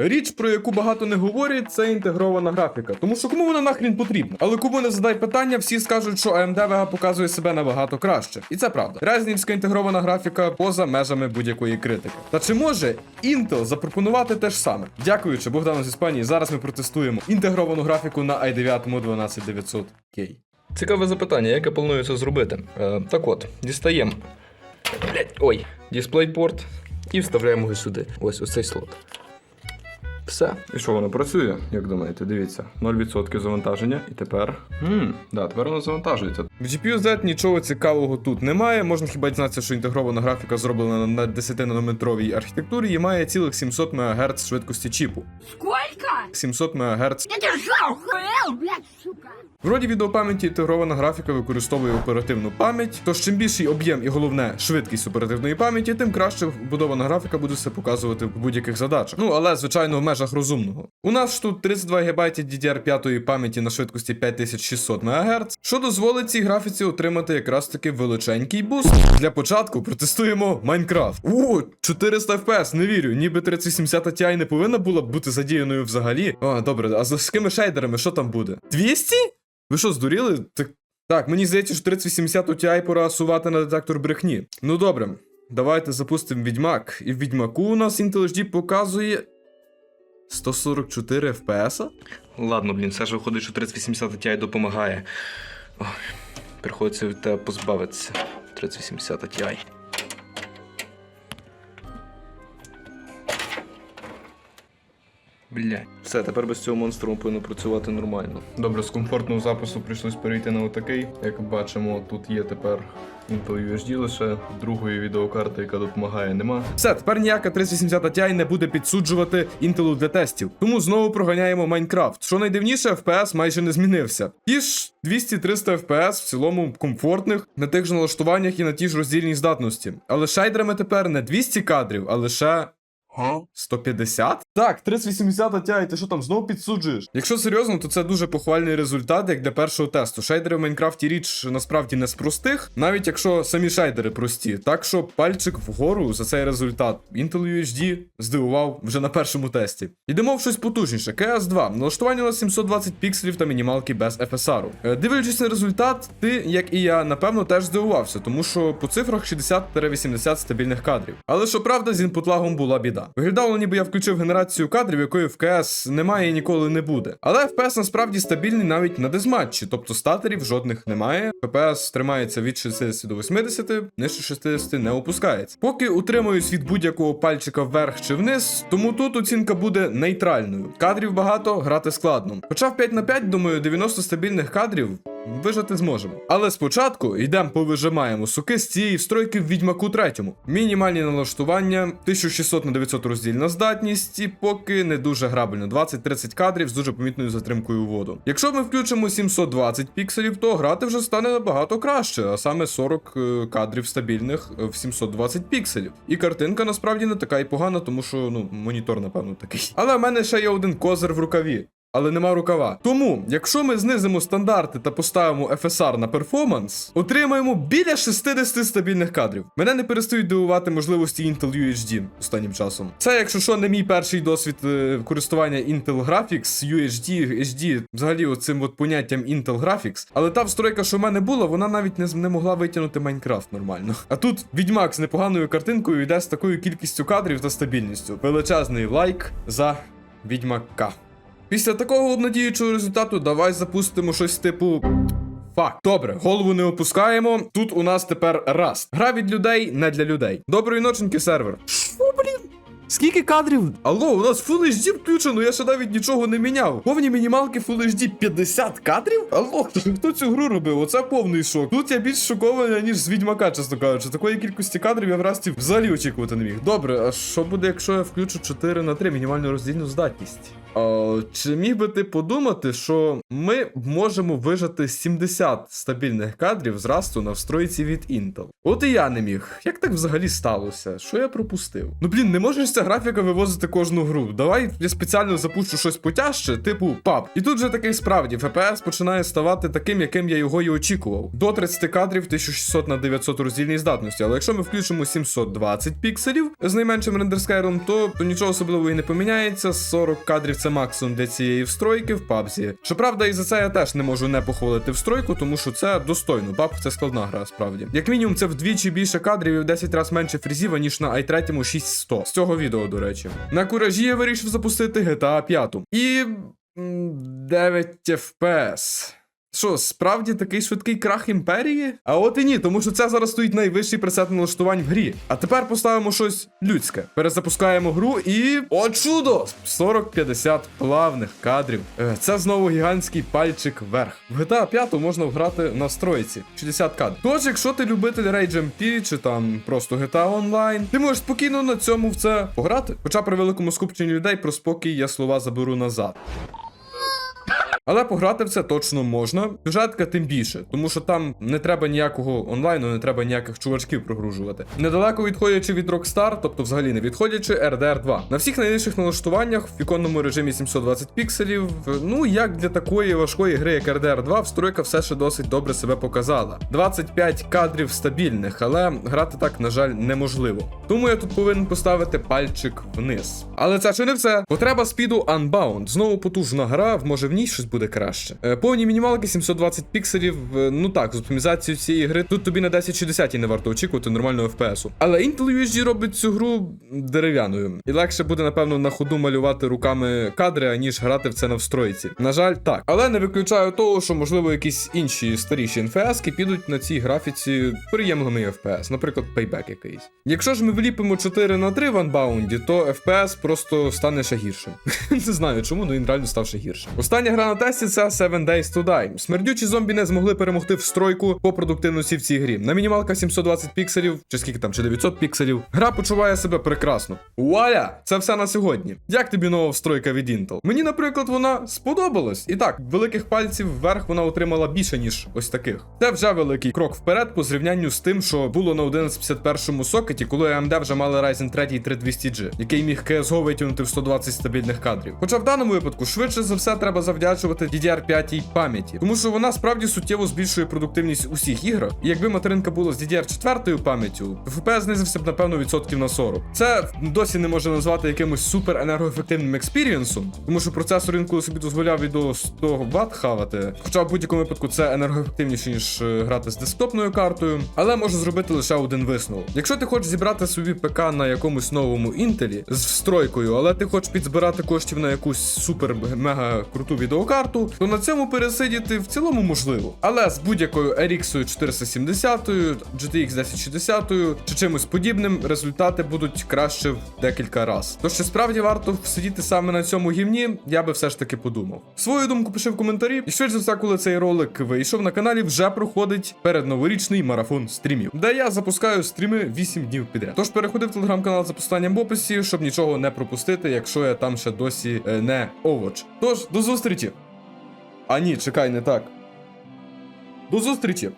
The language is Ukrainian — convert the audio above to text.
Річ, про яку багато не говорять, це інтегрована графіка. Тому що кому вона нахрін потрібна? Але кому не задай питання, всі скажуть, що AMD Vega показує себе набагато краще. І це правда. Резнівська інтегрована графіка поза межами будь-якої критики. Та чи може Intel запропонувати те ж саме? Дякуючи Богдану з Іспанії, зараз ми протестуємо інтегровану графіку на i9 12900K. Цікаве запитання, як я планую це зробити. Е, так от, дістаємо. Блять, ой, DisplayPort і вставляємо його сюди. Ось ось цей слот. Все. І що воно працює, як думаєте? Дивіться, 0% завантаження, і тепер. Хм, да, тепер воно завантажується. В GPU Z нічого цікавого тут немає. Можна хіба дізнатися, що інтегрована графіка зроблена на 10-нанометровій архітектурі і має цілих 700 МГц швидкості чіпу. Сколько? 700 МГц. Я блядь, сука. Вроді відеопам'яті інтегрована графіка використовує оперативну пам'ять. Тож чим більший об'єм і головне швидкість оперативної пам'яті, тим краще вбудована графіка буде все показувати в будь-яких задачах. Ну але звичайно в межах розумного. У нас ж тут 32 ГБ DDR5 пам'яті на швидкості 5600 МГц, що дозволить цій графіці отримати якраз таки величенький буст. Для початку протестуємо Майнкрафт. О, 400 FPS, не вірю, ніби 3070 Ti не повинна була бути задіяною взагалі. О, добре, а з якими шейдерами що там буде? 200? Ви що, здуріли? Так, так мені здається, що 3080 Ti пора сувати на детектор брехні. Ну добре, давайте запустимо відьмак. І в відьмаку у нас Intel HD показує 144 FPS. Ладно, блін, все ж виходить, що 3080 Ti допомагає. Ой, приходиться від тебе позбавитися. 3080 Ti. Бля. Все, тепер без цього монстру повинно працювати нормально. Добре, з комфортного запису прийшлось перейти на отакий. Як бачимо, тут є тепер Intel UHD лише другої відеокарти, яка допомагає, нема. Все, тепер ніяка 3080 Ti не буде підсуджувати Intel для тестів. Тому знову проганяємо Майнкрафт. Що найдивніше, FPS майже не змінився. Ті ж 200-300 FPS в цілому комфортних на тих же налаштуваннях і на тій ж роздільній здатності. Але шейдерами тепер не 200 кадрів, а лише 150? Так, 3080 Ti, ти що там знову підсуджуєш? Якщо серйозно, то це дуже похвальний результат, як для першого тесту. Шейдери в Майнкрафті річ насправді не з простих, навіть якщо самі шейдери прості. Так що пальчик вгору за цей результат. Intel UHD здивував вже на першому тесті. Йдемо в щось потужніше. ks 2 Налаштування на 720 пікселів та мінімалки без FSR. Е, Дивлячись на результат, ти, як і я, напевно, теж здивувався, тому що по цифрах 60-80 стабільних кадрів. Але що правда, з інпутлагом була біда. Виглядало, ніби я включив генерацію кадрів, якої в КС немає і ніколи не буде. Але FPS насправді стабільний навіть на дезматчі, тобто статерів жодних немає. FPS тримається від 60 до 80, нижче 60 не опускається. Поки утримуюсь від будь-якого пальчика вверх чи вниз, тому тут оцінка буде нейтральною. Кадрів багато, грати складно. Хоча в 5 на 5, думаю, 90 стабільних кадрів вижити зможемо. Але спочатку йдемо повижимаємо суки з цієї встройки в відьмаку третьому. Мінімальні налаштування, 1600 на 900 роздільна здатність, і поки не дуже грабельно. 20-30 кадрів з дуже помітною затримкою воду. Якщо ми включимо 720 пікселів, то грати вже стане набагато краще, а саме 40 е, кадрів стабільних в 720 пікселів. І картинка насправді не така і погана, тому що ну монітор, напевно, такий. Але в мене ще є один козир в рукаві але нема рукава. Тому, якщо ми знизимо стандарти та поставимо FSR на перформанс, отримаємо біля 60 стабільних кадрів. Мене не перестають дивувати можливості Intel UHD останнім часом. Це, якщо що, не мій перший досвід е, користування Intel Graphics, UHD, HD, взагалі оцим от поняттям Intel Graphics. Але та встройка, що в мене була, вона навіть не, не могла витягнути Майнкрафт нормально. А тут відьмак з непоганою картинкою йде з такою кількістю кадрів та стабільністю. Величезний лайк за відьмака. Після такого обнадіючого результату давай запустимо щось типу. Фак. Добре, голову не опускаємо. Тут у нас тепер раз. Гра від людей, не для людей. Доброї ноченьки, сервер. Що, блін? Скільки кадрів? Алло, у нас Full HD включено, я ще навіть нічого не міняв. Повні мінімалки Full HD 50 кадрів? Алло, хто цю гру робив? Оце повний шок. Тут я більш шокований, ніж з відьмака, чесно кажучи. Такої кількості кадрів я в расті взагалі очікувати не міг. Добре, а що буде, якщо я включу 4 на 3 мінімальну роздільну здатність? Чи міг би ти подумати, що ми можемо вижати 70 стабільних кадрів з расту на встройці від Intel? От і я не міг. Як так взагалі сталося? Що я пропустив? Ну блін, не можеш ця графіка вивозити кожну гру. Давай я спеціально запущу щось потяжче, типу PUB. І тут же такий справді FPS починає ставати таким, яким я його і очікував. До 30 кадрів 1600 на 900 роздільній здатності. Але якщо ми включимо 720 пікселів з найменшим рендерскейлом, то, то нічого особливого і не поміняється. 40 кадрів це максимум для цієї встройки в PUBG. Щоправда, і за це я теж не можу не похвалити встройку, тому що це достойно. PUBG це складна гра, справді. Як мінімум, це вдвічі більше кадрів і в 10 разів менше фрізів, ніж на i3 6100. З цього відео, до речі. На куражі я вирішив запустити GTA 5. І. 9 FPS. Що, справді такий швидкий крах імперії? А от і ні, тому що це зараз стоїть найвищий пресет налаштувань в грі. А тепер поставимо щось людське. Перезапускаємо гру і. О, чудо! 40-50 плавних кадрів. Е, Це знову гігантський пальчик вверх. В GTA 5 можна грати на стройці 60 кадрів. Тож, якщо ти любитель Rage MP чи там просто GTA Online, ти можеш спокійно на цьому в це пограти. Хоча при великому скупченні людей про спокій я слова заберу назад. Але пограти в це точно можна. Сюжетка тим більше, тому що там не треба ніякого онлайну, не треба ніяких чувачків прогружувати. Недалеко відходячи від Rockstar, тобто взагалі не відходячи, RDR 2. На всіх найнижчих налаштуваннях в віконному режимі 720 пікселів. Ну як для такої важкої гри, як RDR 2, встройка все ще досить добре себе показала. 25 кадрів стабільних, але грати так, на жаль, неможливо. Тому я тут повинен поставити пальчик вниз. Але це ще не все. Потреба спіду Unbound. Знову потужна гра, може в ній щось буде краще. Е, повні мінімалки 720 пікселів. е, ну так, з оптимізацією цієї гри тут тобі на 1060 і не варто очікувати нормального FPS-у. Але Intel USG робить цю гру дерев'яною. І легше буде, напевно, на ходу малювати руками кадри, аніж грати в це на встройці. На жаль, так. Але не виключаю того, що можливо якісь інші старіші NFS підуть на цій графіці приємний FPS, наприклад, Payback якийсь. Якщо ж ми вліпимо 4 на 3 в Unbound, то FPS просто стане ще гіршим. Не знаю чому, але він реально став ще гіршим. Остання гра на це 7 Days to Die. Смердючі зомбі не змогли перемогти в стройку по продуктивності в цій грі. На мінімалка 720 пікселів, чи скільки там, чи 900 пікселів. Гра почуває себе прекрасно. Вуаля! Це все на сьогодні. Як тобі нова встройка від Intel? Мені, наприклад, вона сподобалась. І так, великих пальців вверх вона отримала більше, ніж ось таких. Це вже великий крок вперед по зрівнянню з тим, що було на 1151 сокеті, коли AMD вже мали Ryzen 3 3200G, який міг CSGO витягнути в 120 стабільних кадрів. Хоча в даному випадку швидше за все треба завдячувати DDR5 пам'яті, тому що вона справді суттєво збільшує продуктивність усіх ігр. І якби материнка була з DDR4 пам'яттю, FPS знизився б напевно відсотків на 40. Це досі не можна назвати якимось супер енергоефективним експірієнсом, тому що процесор інколи собі дозволяв і до 100 Вт хавати. Хоча в будь-якому випадку це енергоефективніше, ніж е, грати з десктопною картою, але можу зробити лише один висновок. Якщо ти хочеш зібрати собі ПК на якомусь новому інтелі з встройкою, але ти хочеш підзбирати коштів на якусь супер мега круту відеокарту, то на цьому пересидіти в цілому можливо. Але з будь-якою RX 470, GTX 1060 чи чимось подібним, результати будуть краще в декілька разів. Тож чи справді варто сидіти саме на цьому гівні, я би все ж таки подумав. Свою думку пиши в коментарі. І швидше за все, коли цей ролик вийшов на каналі, вже проходить передноворічний марафон стрімів, де я запускаю стріми 8 днів підряд. Тож переходи в телеграм-канал за посиланням в описі, щоб нічого не пропустити, якщо я там ще досі е, не овоч. Тож, до зустрічі! А ні, чекай, не так. До зустрічі!